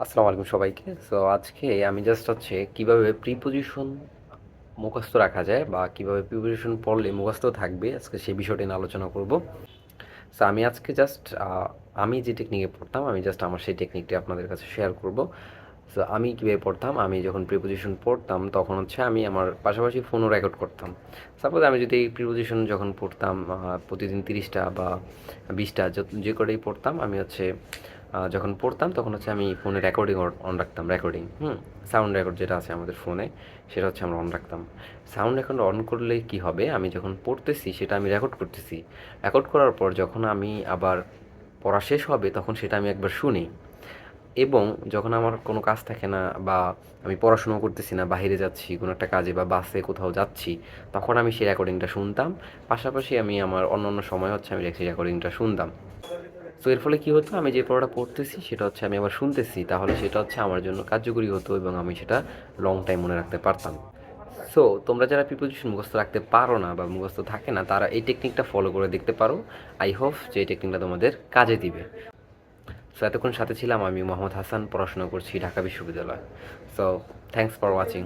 আসসালামু আলাইকুম সবাইকে। সো আজকে আমি জাস্ট হচ্ছে কীভাবে প্রিপোজিশন মুখস্থ রাখা যায় বা কীভাবে প্রিপোজিশন পড়লে মুখস্থ থাকবে, আজকে সেই বিষয়টি নিয়ে আলোচনা করব। সো আমি আজকে জাস্ট আমি যে টেকনিকে পড়তাম, আমি জাস্ট আমার সেই টেকনিকটি আপনাদের কাছে শেয়ার করব। সো আমি কীভাবে পড়তাম? আমি যখন প্রিপোজিশন পড়তাম, তখন হচ্ছে আমি আমার পাশাপাশি ফোনও রেকর্ড করতাম। সাপোজ আমি যদি প্রিপোজিশন যখন পড়তাম প্রতিদিন তিরিশটা বা বিশটা যে করেই পড়তাম, আমি হচ্ছে যখন পড়তাম, তখন হচ্ছে আমি ফোনে রেকর্ডিং অন রাখতাম রেকর্ডিং হুম? সাউন্ড রেকর্ড যেটা আছে আমাদের ফোনে সেটা হচ্ছে আমরা অন রাখতাম। সাউন্ড রেকর্ড অন করলে কি হবে? আমি যখন পড়তেছি, সেটা আমি রেকর্ড করতেছি। রেকর্ড করার পর যখন আমি আবার পড়া শেষ হবে, তখন সেটা আমি একবার শুনি। এবং যখন আমার কোনো কাজ থাকে না বা আমি পড়াশুনো করতেছি না বাইরে যাচ্ছি, কোনো একটা কাজে বা বাসে কোথাও যাচ্ছি, তখন আমি সেই রেকর্ডিংটা শুনতাম। পাশাপাশি আমি আমার অন্য অন্য সময় হচ্ছে আমি সেই রেকর্ডিংটা শুনতাম। তো এর ফলে কী হতো? আমি যে পড়াটা পড়তেছি সেটা হচ্ছে আমি আবার শুনতেছি, তাহলে সেটা হচ্ছে আমার জন্য কার্যকরী হতো এবং আমি সেটা লং টাইম মনে রাখতে পারতাম। সো তোমরা যারা প্রিপোজিশন মুখস্থ রাখতে পারো না বা মুখস্থ থাকে না, তারা এই টেকনিকটা ফলো করে দেখতে পারো। আই হোপ যে এই টেকনিকটা তোমাদের কাজে দিবে। সো এতক্ষণ সাথে ছিলাম আমি মোহাম্মদ হাসান, পড়াশোনা করছি ঢাকা বিশ্ববিদ্যালয়। So thanks for watching